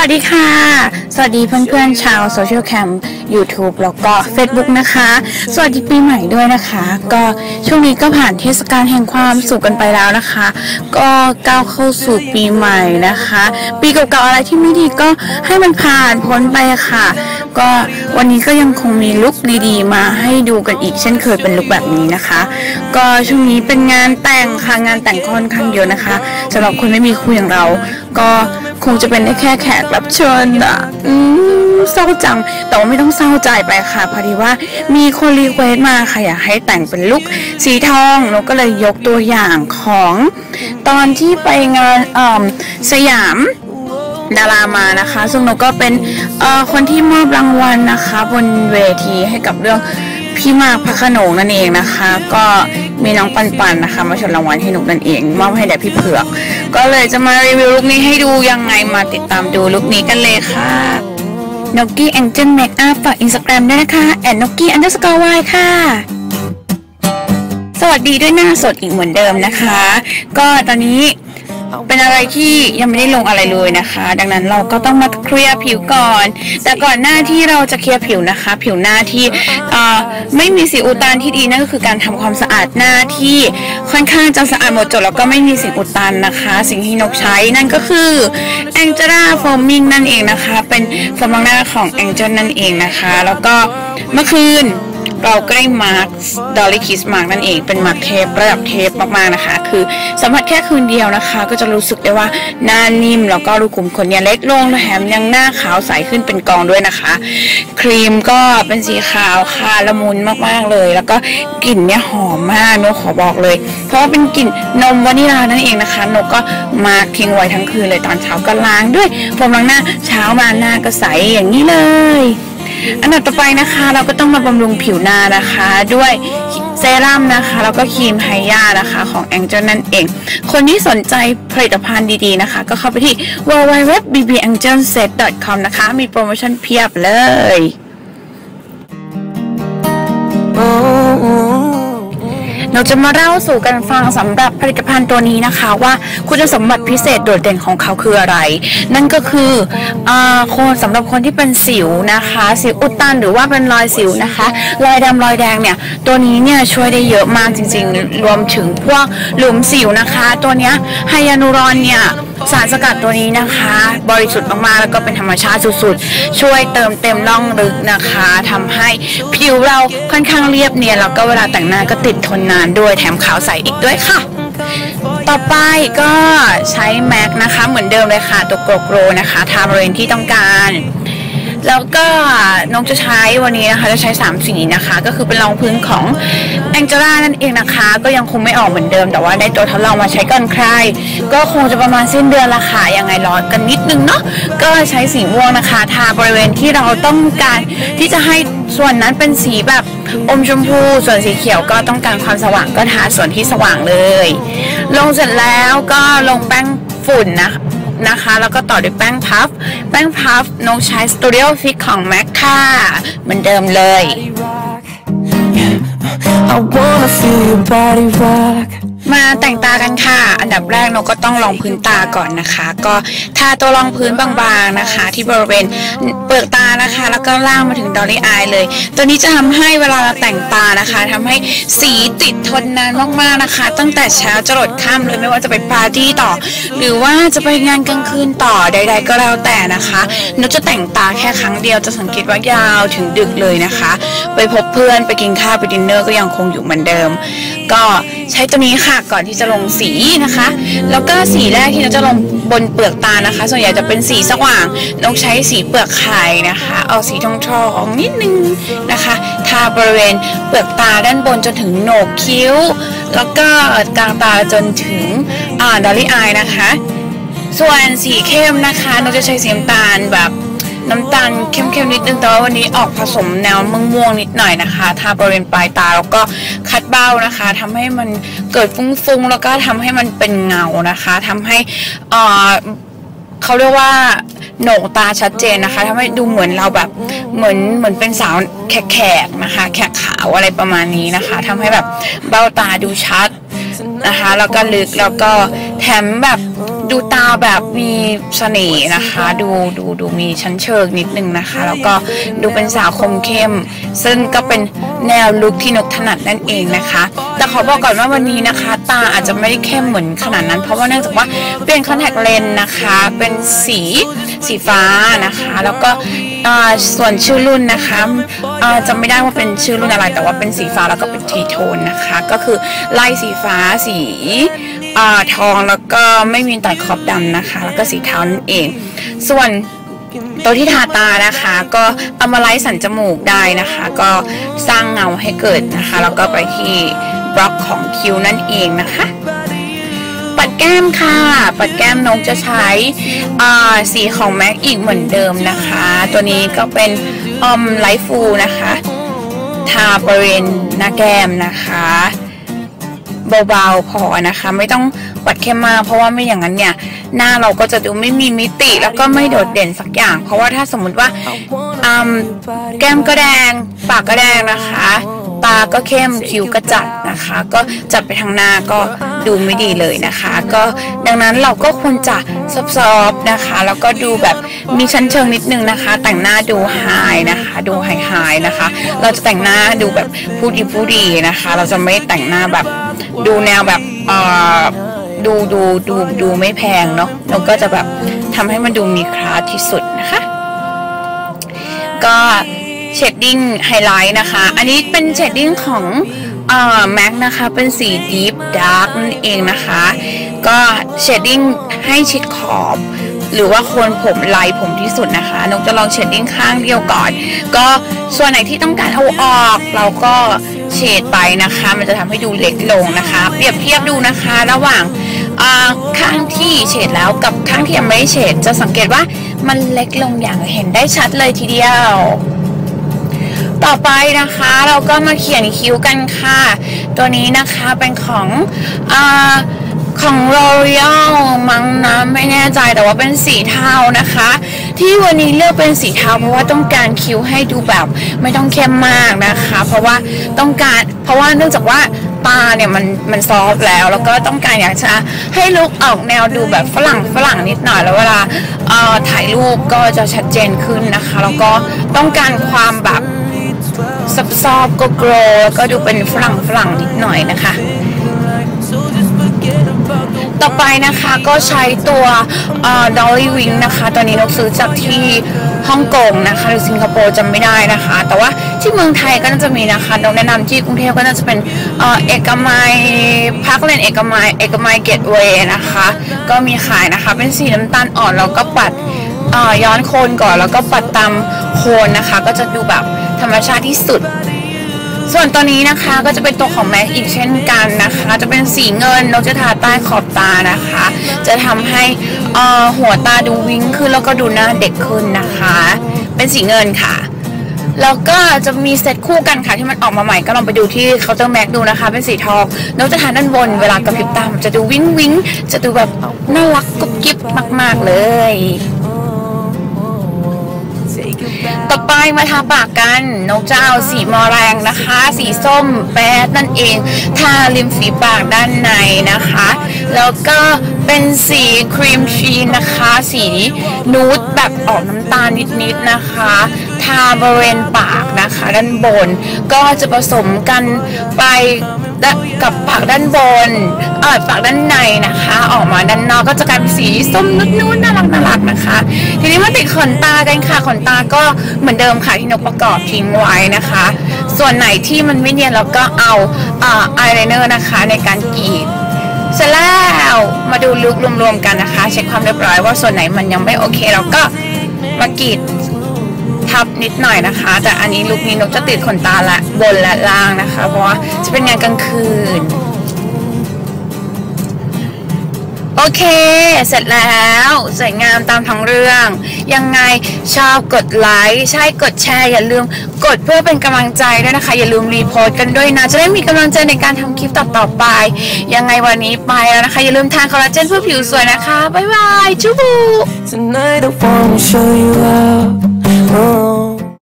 วัสดีค่ะ สวัสดีเพื่อนๆชาวโซเชียลแคม YouTube แล้วก็ Facebook นะคะ สวัสดีปีใหม่ด้วยนะคะ ก็ช่วงนี้ก็ผ่านเทศกาลแห่งความสุขกันไปแล้วนะคะ ก็ก้าวเข้าสู่ปีใหม่นะคะ ปีเก่าๆอะไรที่ไม่ดีก็ให้มันผ่านพ้นไปค่ะ ก็วันนี้ก็ยังคงมีลุคดีๆ มาให้ดูกันอีกเช่นเคยเป็นลุคแบบนี้นะคะ ก็ช่วงนี้เป็นงานแต่งค่ะงานแต่งค่อนข้างเยอะนะคะสำหรับคนไม่มีคู่อย่างเรา ก็ คงจะเป็นได้แค่แขกรับเชิญอะอืมเศร้าจัง แต่ว่าไม่ต้องเศร้าใจไปค่ะ พอดีว่ามีคนรีเควสมาค่ะอยากให้แต่งเป็นลุคสีทองเราก็เลยยกตัวอย่างของตอนที่ไปงานสยามดารามานะคะ ซึ่งหนูก็เป็นคนที่มอบรางวัลนะคะ บนเวทีให้กับเรื่องพี่มากพระขนงนั่นเองนะคะ ก็ มีน้องปันปันนะคะ มาชนรางวัลให้หนูนั่นเองมอบให้แด่พี่เผือก ก็เลยจะมารีวิวลุคนี้ให้ดูยังไงมาติดตามดูลุคนี้กันเลยค่ะนกกี้แองเจิลเมคอัพฝากอินสตาแกรมด้วยนะคะแอนนกกี้อันเดอร์สกอร์วค่ะสวัสดีด้วยหน้าสดอีกเหมือนเดิมนะคะ ก็ตอนนี้ เป็นอะไรที่ยังไม่ได้ลงอะไรเลยนะคะ ดังนั้นเราก็ต้องมาเคลียร์ผิวก่อน แต่ก่อนหน้าที่เราจะเคลียร์ผิวนะคะ ผิวหน้าที่เอ่อไม่มีสีอุดตันที่ดีนั่นก็คือการทำความสะอาดหน้าที่ค่อนข้างจะสะอาดหมดจดแล้วก็ไม่มีสิ่งอุดตันนะคะ สิ่งที่นกใช้นั่นก็คือ Angela Foaming นั่นเองนะคะ เป็นโฟมล้างหน้าของ Angel นั่นเองนะคะ แล้วก็เมื่อคืน เราก็ได้มาร์คดอลลี่คิสมาร์กนั่นเองเป็นมาร์คเทประดับเทปมากๆนะคะ คือสัมผัสแค่คืนเดียวนะคะ ก็จะรู้สึกได้ว่าหน้านิ่มแล้วก็รูขุมขนเนี่ยเล็กลงแถมยังหน้าขาวใสขึ้นเป็นกองด้วยนะคะ ครีมก็เป็นสีขาวค่ะละมุนมากๆเลย แล้วก็กลิ่นเนี่ยหอมมากนกขอบอกเลย เพราะว่าเป็นกลิ่นนมวานิลานั่นเองนะคะนกก็มาร์คทิ้งไว้ทั้งคืนเลยตอนเช้าก็ล้างด้วยโฟมล้างหน้าเช้ามาหน้าก็ใสอย่างนี้เลย อันดับต่อไปนะคะเราก็ต้องมาบำรุงผิวหน้านะคะ ด้วยเซรั่มนะคะแล้วก็ครีมไฮยานะคะของแองเจิลนั่นเอง คนที่สนใจผลิตภัณฑ์ดีๆนะคะ ก็เข้าไปที่ www.bbangelset.com นะคะ มีโปรโมชั่นเพียบเลย เราจะมาเล่าสู่กันฟังสำหรับผลิตภัณฑ์ตัวนี้นะคะ ว่าคุณสมบัติพิเศษโดดเด่นของเขาคืออะไร นั่นก็คืออาคนสำหรับคนที่เป็นสิวนะคะ สิวอุดตันหรือว่าเป็นรอยสิวนะคะ รอยดำรอยแดงเนี่ย ตัวนี้เนี่ยช่วยได้เยอะมากจริง ๆ รวมถึงพวกหลุมสิวนะคะ ตัวเนี้ยไฮยานูรอนเนี่ย สารสกัดตัวนี้นะคะ บริสุทธิ์มากๆ แล้วก็เป็นธรรมชาติสุดๆ ช่วยเติมเต็มร่องลึกนะคะทำให้ผิวเราค่อนข้างเรียบเนียนแล้วก็เวลาแต่งหน้าก็ติดทนนานด้วยแถมขาวใสอีกด้วยค่ะ ต่อไปก็ใช้แม็กนะคะเหมือนเดิมเลยค่ะตัวโกโกรนะคะทาบริเวณที่ต้องการ แล้วก็น้องจะใช้วันนี้นะคะจะใช้ 3 สีนะคะ ก็คือเป็นรองพื้นของ a n g e l a นั่นเองนะคะ ก็ยังคงไม่ออกเหมือนเดิม แต่ว่าได้ตัวทดลองมาใช้ก่อนใคร ก็คงจะประมาณสิ้นเดือนละค่ะยังไงรอกันนิดนึงเนาะก็ใช้สีม่วงนะคะทาบริเวณที่เราต้องการที่จะให้ส่วนนั้นเป็นสีแบบอมชมพู ส่วนสีเขียวก็ต้องการความสว่างก็ทาส่วนที่สว่างเลย ลงเสร็จแล้วก็ลงแป้งฝุ่นนะคะ นะคะ แล้วก็ต่อด้วยแป้งพัฟ แป้งพัฟน้องใช้สตูดิโอฟิกของแม็กค่ะเหมือนเดิมเลย I wanna feel your body rock. มาแต่งตากันค่ะ อันดับแรกนกก็ต้องรองพื้นตาก่อนนะคะ ก็ทาตัวรองพื้นบางๆนะคะ ที่บริเวณเปลือกตานะคะ แล้วก็ล่างมาถึงดอลลี่อายเลย ตัวนี้จะทำให้เวลาเราแต่งตานะคะทำให้สีติดทนนานมากๆนะคะ ตั้งแต่เช้าจรดค่ำเลยไม่ว่าจะไปปาร์ตี้ต่อ หรือว่าจะไปงานกลางคืนต่อใด ๆ ก็แล้วแต่นะคะนกจะแต่งตาแค่ครั้งเดียวจะสังเกตว่ายาวถึงดึกเลยนะคะ ไปพบเพื่อนไปกินข้าวไปดินเนอร์ก็ยังคงอยู่เหมือนเดิม ก็ใช้ตัวนี้ค่ะก่อนที่จะลงสีนะคะ แล้วก็สีแรกที่เราจะลงบนเปลือกตานะคะ ส่วนใหญ่จะเป็นสีสว่างนกใช้สีเปลือกไข่นะคะ เอาสีทองทองๆนิดนึงนะคะทาบริเวณเปลือกตาด้านบนจนถึงโหนกคิ้ว แล้วก็กลางตาจนถึงอ่าดอลลี่อายนะคะ ส่วนสีเข้มนะคะนกจะใช้สีน้ำตาลแบบ น้ำตาลเข้มๆนิดนึงแต่ว่าวันนี้ออกผสมแนวม่วงๆนิดหน่อยนะคะ ทาบริเวณปลายตาแล้วก็คัดเบ้านะคะทำให้มันเกิดฟุ้งๆแล้วก็ทำให้มันเป็นเงานะคะทำให้อ่อเขาเรียกว่าโหนกตาชัดเจนนะคะทำให้ดูเหมือนเราแบบเหมือนเหมือนเป็นสาวแขกๆนะคะ แขกขาวอะไรประมาณนี้นะคะทำให้แบบเบ้าตาดูชัดนะคะ แล้วก็ลึกแล้วก็แถมแบบ ดูตาแบบมีเสน่ห์นะคะ ดูดูดูมีชั้นเชิงนิดนึงนะคะ แล้วก็ดูเป็นสาวคมเข้ม ซึ่งก็เป็นแนวลุคที่นกถนัดนั่นเองนะคะ แต่ขอบอกก่อนว่าวันนี้นะคะ ตาอาจจะไม่ได้เข้มเหมือนขนาดนั้น เพราะว่าเนื่องจากว่าเปลี่ยนคอนแทคเลนส์นะคะ เป็นสีสีฟ้านะคะ แล้วก็ส่วนชื่อรุ่นนะคะจำไม่ได้ว่าเป็นชื่อรุ่นอะไร แต่ว่าเป็นสีฟ้าแล้วก็เป็นทีโทนนะคะ ก็คือไล่สีฟ้าสี อทองแล้วก็ไม่มีตัดขอบดำนะคะ แล้วก็สีเทานั่นเอง ส่วนตัวที่ทาตานะคะ ก็เอามาไล่สันจมูกได้นะคะ ก็สร้างเงาให้เกิดนะคะ แล้วก็ไปที่บล็อกของคิ้วนั่นเองนะคะ ปัดแก้มค่ะ ปัดแก้มนกจะใช้สีของแม็กอีกเหมือนเดิมนะคะ ตัวนี้ก็เป็นออมไลท์ฟูนะคะ ทาบริเวณหน้าแก้มนะคะ เบาๆพอนะคะ ไม่ต้องปัดเข้มมากเพราะว่าไม่อย่างนั้นเนี่ย หน้าเราก็จะดูไม่มีมิติแล้วก็ไม่โดดเด่นสักอย่าง เพราะว่าถ้าสมมุติว่าแก้มก็แดงปากก็แดงนะคะาก็เข้มคิ้วก็จัดนะคะ ก็จัดไปทางหน้าก็ดูไม่ดีเลยนะคะ ก็ดังนั้นเราก็ควรจะซอฟๆนะคะ แล้วก็ดูแบบมีชั้นเชิงนิดนึงนะคะ แต่งหน้าดูไฮนะคะ ดูไฮไฮนะคะ เราจะแต่งหน้าดูแบบผู้ดีผู้ดีนะคะ เราจะไม่แต่งหน้าแบบดูแนวแบบเอ่อดูดูดูดูไม่แพงเนาะแล้วก็จะแบบทำให้มันดูมีคลาสที่สุดนะคะ ก็ เชดดิ้งไฮไลท์นะคะ อันนี้เป็นเชดดิ้งของเอ่อแม็กนะคะเป็นสี Deep Dark นั่นเองนะคะ ก็เชดดิ้งให้ชิดขอบ หรือว่าโคนผมไลายผมที่สุดนะคะนกจะลองเชดดิ้งข้างเดียวก่อน ก็ส่วนไหนที่ต้องการเอาออกเราก็เฉดไปนะคะ มันจะทำให้ดูเล็กลงนะคะ เปรียบเทียบดูนะคะ ระหว่างข้างที่เฉดแล้วกับข้างที่ยังไม่เฉดจะสังเกตว่ามันเล็กลงอย่างเห็นได้ชัดเลยทีเดียว ต่อไปนะคะเราก็มาเขียนคิ้วกันค่ะ ตัวนี้นะคะเป็นของอของ L'Oreal มั้งนะไม่แน่ใจแต่ว่าเป็นสีเทานะคะ ที่วันนี้เลือกเป็นสีเทาเพราะว่าต้องการคิ้วให้ดูแบบไม่ต้องเข้มมากนะคะ เพราะว่าต้องการเพราะว่าเนื่องจากว่าตาเนี่ยมันมันซอฟแล้ว แล้วก็ต้องการอยากจะให้ลุกออกแนวดูแบบฝรั่งฝรั่งนิดหน่อยแล้วเวลาถ่ายรูปก็จะชัดเจนขึ้นนะคะ แล้วก็ต้องการความแบบ ซับซอบก็โกรแล้วก็ดูเป็นฝรั่งฝรั่งนิดหน่อยนะคะ ต่อไปนะคะก็ใช้ตัวดอลลี่วิงนะคะตัวนี้นกซื้อจากที่ฮ่องกงนะคะ หรือสิงคโปร์จำไม่ได้นะคะ แต่ว่าที่เมืองไทยก็น่าจะมีนะคะนกแนะนำที่กรุงเทพก็น่าจะเป็นเอกมัยพักเลนเอกมัยเอกมัยเกตเวย์นะคะ ก็มีขายนะคะ เป็นสีน้ำตาลอ่อนแล้วก็ปัดย้อนโคนก่อนแล้วก็ปัดตามโคนนะคะ ก็จะดูแบบ ธรรมชาติที่สุด ส่วนตัวนี้นะคะก็จะเป็นตัวของแม็กอีกเช่นกันนะคะ จะเป็นสีเงินเราจะทาใต้ขอบตานะคะ จะทำให้หัวตาดูวิ้งขึ้นแล้วก็ดูหน้าเด็กขึ้นนะคะ เป็นสีเงินค่ะแล้วก็จะมีเซตคู่กันค่ะที่มันออกมาใหม่ก็ลองไปดูที่เคาน์เตอร์แม็กดูนะคะ เป็นสีทองนกจะทาด้านบนเวลากระพริบตามจะดูวิ้งวิ้งจะดูแบบน่ารักกุ๊บกิ๊บมาก ๆ เลย ต่อไปมาทาปากกันนกจะเอาสีมอแรงนะคะ สีส้มแป๊ดนั่นเอง ทาริมฝีปากด้านในนะคะ แล้วก็เป็นสีครีมชีนนะคะ สีนูดแบบออกน้ำตาลนิดๆนะคะ ทาบริเวณปากนะคะ ด้านบน ก็จะผสมกันไปกับปากด้านบนเออปากด้านในนะคะ ออกมาด้านนอกก็จะกลายเป็นสีส้มนุ่นๆน่ารักน่ารักนะคะ ทีนี้มาติดขนตากันค่ะขนตาก็เหมือนเดิมค่ะที่นกประกอบทิ้งไว้นะคะ ส่วนไหนที่มันไม่เนียนเราก็เอาอ่าอายไลเนอร์นะคะในการกรีดเสร็จแล้วมาดูลุครวมๆกันนะคะ เช็คความเรียบร้อยว่าส่วนไหนมันยังไม่โอเค เราก็มากรีด ทับนิดหน่อยนะคะ แต่อันนี้ลุคนี้นกจะติดขนตาละบนและล่างนะคะ เพราะว่าจะเป็นงานกลางคืน โอเค เสร็จแล้วสวยงามตามทั้งเรื่อง ยังไงชอบกดไลค์ใช่กดแชร์อย่าลืมกดเพื่อเป็นกำลังใจด้วยนะคะ อย่าลืมรีโพสต์กันด้วยนะ จะได้มีกำลังใจในการทำคลิปต่อๆไป ยังไงวันนี้ไปแล้วนะคะ อย่าลืมทานคอลลาเจนเพื่อผิวสวยนะคะ บ๊ายบายจูบู Oh.